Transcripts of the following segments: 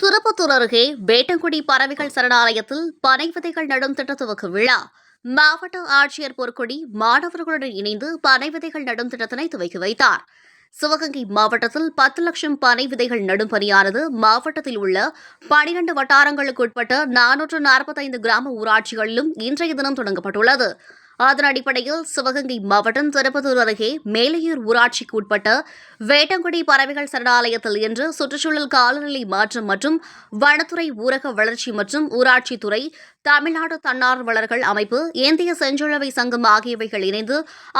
திருப்பத்தூர் அருகே வேட்டங்குடி பறவைகள் சரணாலயத்தில் பனை விதைகள் நடும் திட்ட துவக்க விழா. மாவட்ட ஆட்சியர் பொற்கொடி மாணவர்களுடன் இணைந்து பனை விதைகள் நடும் திட்டத்தினை துவக்கி வைத்தார். சிவகங்கை மாவட்டத்தில் பத்து லட்சம் பனை விதைகள் நடும் பணியானது மாவட்டத்தில் உள்ள பனிரண்டு வட்டாரங்களுக்கு உட்பட்ட நானூற்று நாற்பத்தைந்து கிராம ஊராட்சிகளிலும் இன்றைய தினம் தொடங்கப்பட்டுள்ளது. அதன் அடிப்படையில் சிவகங்கை மாவட்டம் திருப்பத்தூர் அருகே மேலையூர் ஊராட்சிக்கு உட்பட்ட வேட்டங்குடி பறவைகள் சரணாலயத்தில் இன்று சுற்றுச்சூழல் காலநிலை மாற்றம் மற்றும் வனத்துறை ஊரக வளர்ச்சி மற்றும் ஊராட்சித்துறை தமிழ்நாடு தன்னார்வலர்கள் அமைப்பு இந்திய செஞ்சிலுவை சங்கம் ஆகியவைகள் இணைந்து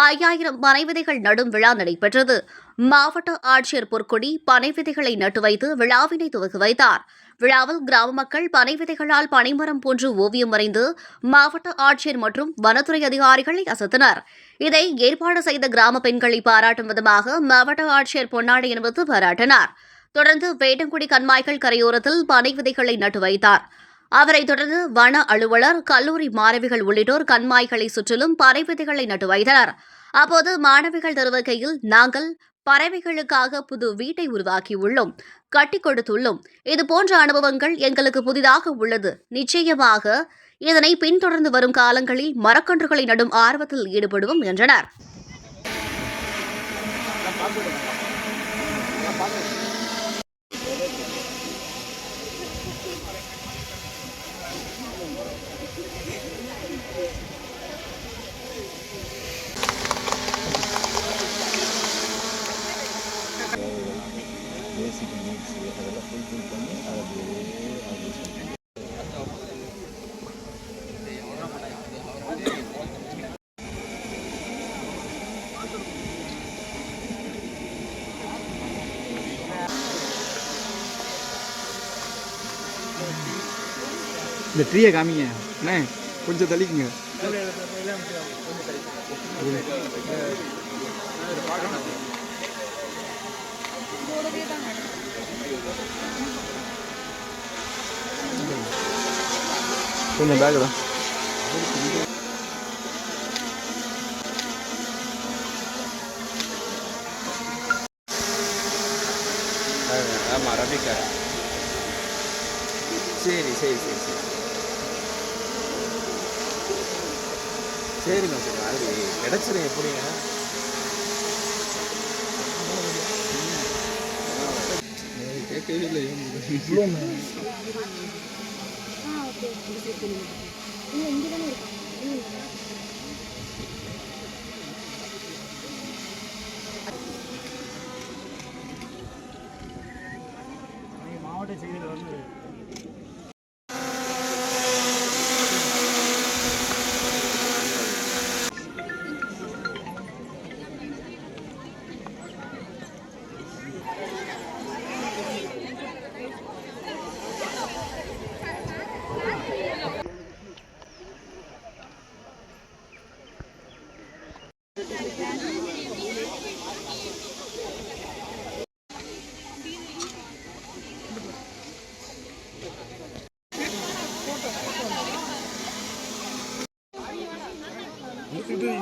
ஐயாயிரம் பனை விதைகள் நடும் விழா நடைபெற்றது. மாவட்ட ஆட்சியர் பொற்கொடி பனை விதைகளை நட்டு வைத்து விழாவினை துவக்கி வைத்தார். விழாவில் கிராம மக்கள் பனை விதைகளால் பனைமரம் போன்று ஓவியம் வரைந்து மாவட்ட ஆட்சியர் மற்றும் வனத்துறை அதிகாரிகளை அசத்தினர். இதை ஏற்பாடு செய்த கிராம பெண்களை பாராட்டும் விதமாக மாவட்ட ஆட்சியர் பொன்னாடி என்பது பாராட்டினார். தொடர்ந்து வேட்டங்குடி கண்மாய்கள் கரையோரத்தில் பனை விதைகளை நட்டு வைத்தார். அவரைத் தொடர்ந்து வன அலுவலர் கல்லூரி மாணவிகள் உள்ளிட்டோர் கண்மாய்களை சுற்றிலும் பறை விதைகளை நட்டு வைத்தனர். அப்போது மாணவிகள் தெரிவிக்கையில் நாங்கள் பறவைகளுக்காக புது வீட்டை உருவாக்கியுள்ளோம் கட்டிக் கொடுத்துள்ளோம். இது போன்ற அனுபவங்கள் எங்களுக்கு புதிதாக உள்ளது. நிச்சயமாக இதனை பின்தொடர்ந்து வரும் காலங்களில் மரக்கன்றுகளை நடும் ஆர்வத்தில் ஈடுபடுவோம் என்றனர். பேசிக் நீட்ஸ் அதெல்லாம் ஃபுல்ஃபில் பண்ணி அதை அப்படியே அது இந்த ட்ரீயை காமிங்க அண்ணே கொஞ்சம் தள்ளிக்குங்க கொஞ்சம் பேக் தான் ஆமாம் ரபிகா சரி சரி சரி சரி. சரிங்க சரி அது கிடச்சிரும் எப்படிங்க? இவ்வளோ மாவட்ட செய்தியில் வந்து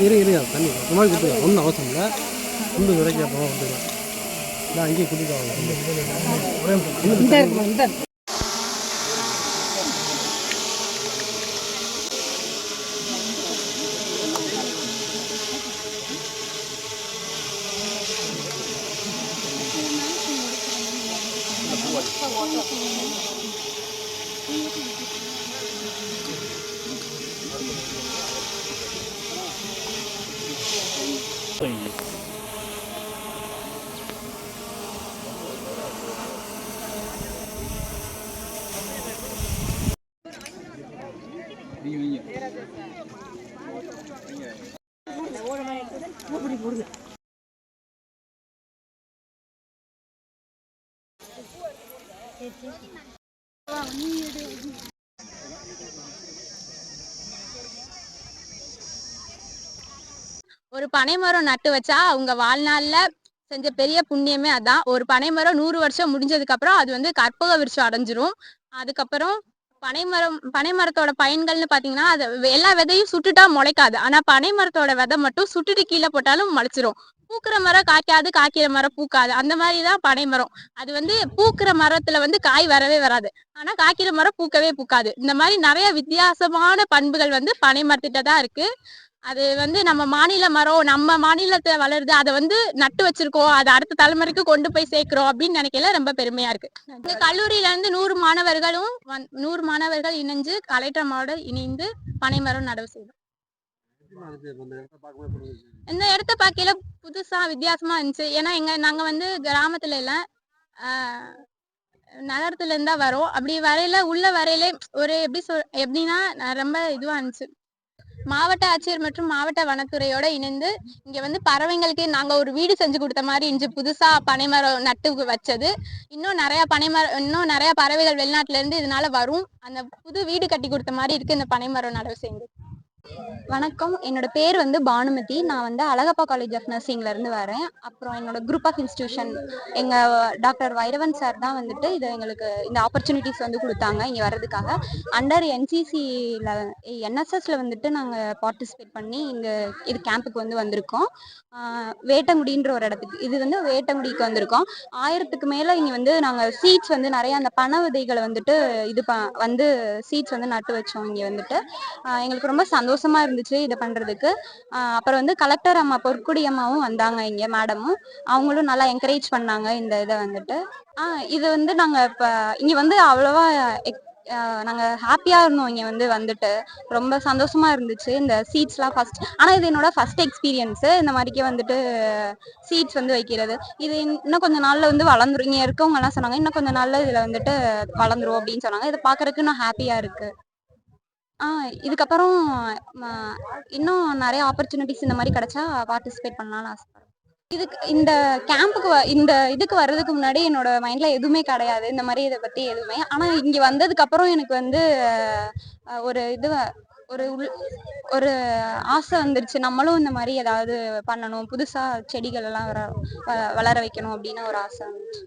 இரு இரு தண்ணி சும்மா மாதிரி ஒன்றும் அவசியம் இல்லை இன்னும் விலைக்கு போக வந்துடும் நான் அங்கேயே கொடுத்துருவாங்க நீங்கள் வைங்க ஒரு பனைமரம் நட்டு வச்சா அவங்க வாழ்நாள்ல செஞ்ச பெரிய புண்ணியமே அதான். ஒரு பனைமரம் நூறு வருஷம் முடிஞ்சதுக்கு அப்புறம் அது வந்து கற்பக விருட்சம் அடைஞ்சிரும். அதுக்கப்புறம் பனைமரம் பனைமரத்தோட பயன்கள்னு பாத்தீங்கன்னா அது எல்லா விதையும் சுட்டுட்டா முளைக்காது. ஆனா பனைமரத்தோட விதை மட்டும் சுட்டுட்டு கீழே போட்டாலும் முளைச்சிரும். பூக்கிற மரம் காய்க்காது காய்க்கிற மரம் பூக்காது. அந்த மாதிரி தான் பனைமரம். அது வந்து பூக்கிற மரத்துல வந்து காய் வரவே வராது. ஆனா காய்க்கிற மரம் பூக்கவே பூக்காது. இந்த மாதிரி நிறைய வித்தியாசமான பண்புகள் வந்து பனை மரத்திட்ட தான் இருக்கு. அது வந்து நம்ம மாநில மரம் நம்ம மாநிலத்துல வளருது அதை வந்து நட்டு வச்சிருக்கோம் அதை அடுத்த தலைமுறைக்கு கொண்டு போய் சேர்க்கிறோம் அப்படின்னு நினைக்கல ரொம்ப பெருமையா இருக்கு. இந்த கல்லூரியில இருந்து நூறு மாணவர்களும் நூறு மாணவர்கள் இணைஞ்சு கலெக்டர் மாவட்ட இணைந்து பனைமரம் நடவு செய்தோம். இந்த இடத்த பார்க்கையில புதுசா வித்தியாசமா இருந்துச்சு. ஏன்னா எங்க நாங்க வந்து கிராமத்துல இல்ல. நகரத்துல இருந்தா வரோம். அப்படி வரையில உள்ள வரையில ஒரு எப்படி சொல் எப்படின்னா ரொம்ப இதுவா இருந்துச்சு. மாவட்ட ஆட்சியர் மற்றும் மாவட்ட வனத்துறையோட இணைந்து இங்க வந்து பறவைங்களுக்கு நாங்க ஒரு வீடு செஞ்சு கொடுத்த மாதிரி இன்று புதுசா பனைமரம் நட்டு வச்சது. இன்னும் நிறைய பனைமரம் இன்னும் நிறைய பறவைகள் வெளிநாட்டுல இருந்து இதனால வரும். அந்த புது வீடு கட்டி கொடுத்த மாதிரி இருக்கு இந்த பனைமரம் நடவு செய்து. வணக்கம். என்னோட பேர் வந்து பானுமதி. நான் வந்து அழகப்பா காலேஜ் ஆஃப் நர்சிங்ல இருந்து வரேன். அப்புறம் என்னோட குரூப் ஆஃப் இன்ஸ்டியூஷன் எங்க டாக்டர் வைரவன் சார் தான் வந்துட்டு இது எங்களுக்கு இந்த ஆப்பர்ச்சுனிட்டிஸ் வந்து கொடுத்தாங்க இங்க வர்றதுக்காக. அண்டர் என்சிசியில் என்எஸ்எஸ்ல வந்துட்டு நாங்கள் பார்ட்டிசிபேட் பண்ணி இங்க இது கேம்புக்கு வந்து வந்திருக்கோம். வேட்டங்குடின்ற ஒரு இடத்துக்கு இது வந்து வேட்டங்குடிக்கு வந்திருக்கோம். ஆயிரத்துக்கு மேல இங்க வந்து நாங்கள் சீட்ஸ் வந்து நிறைய அந்த பண விதைகளை வந்துட்டு இது வந்து சீட்ஸ் வந்து நட்டு வச்சோம் இங்க வந்துட்டு. எங்களுக்கு ரொம்ப சந்தோஷம் இருந்துச்சு இதை பண்றதுக்கு. அப்புறம் வந்து கலெக்டர் அம்மா பொற்குடி அம்மாவும் வந்தாங்க இங்க மேடமும் அவங்களும் நல்லா என்கரேஜ் பண்ணாங்க இந்த இதை வந்துட்டு. ஆஹ் இது வந்து நாங்க இப்ப இங்க வந்து அவ்வளவா எக்- நாங்க ஹாப்பியா இருந்தோம் இங்க வந்து வந்துட்டு. ரொம்ப சந்தோஷமா இருந்துச்சு இந்த சீட்ஸ்லாம் ஃபர்ஸ்ட் ஆனா இது என்னோட ஃபர்ஸ்ட் எக்ஸ்பீரியன்ஸ் இந்த மாதிரிக்கே வந்துட்டு சீட்ஸ் வந்து வைக்கிறது. இது இன்னும் கொஞ்ச நாள்ல வந்து வளர்ந்துரும். இங்க இருக்கவங்க எல்லாம் சொன்னாங்க இன்னும் கொஞ்ச நாள்ல இதுல வந்துட்டு வளர்ந்துரும் அப்படின்னு சொன்னாங்க. இதை பாக்குறதுக்கு இன்னும் ஹாப்பியா இருக்கு. ஆ இதுக்கப்புறம் ம, இன்னும் நிறைய ஆப்பர்ச்சுனிட்டிஸ் இந்த மாதிரி கிடைச்சா பார்ட்டிசிபேட் பண்ணலாம்னு ஆசைப்படுறேன் இதுக்கு இந்த கேம்புக்கு இந்த இதுக்கு வர்றதுக்கு முன்னாடி என்னோட மைண்ட்ல எதுவுமே கிடையாது. இந்த மாதிரி இதை பத்தி எதுவுமே. ஆனா இங்க வந்ததுக்கு அப்புறம் எனக்கு வந்து அஹ், ஒரு இது ஒரு உள் ஒரு ஆசை வந்துருச்சு. நம்மளும் இந்த மாதிரி ஏதாவது பண்ணணும். புதுசா செடிகள் எல்லாம் வர வ- வளர வைக்கணும் அப்படின்னு ஒரு ஆசை வந்துச்சு.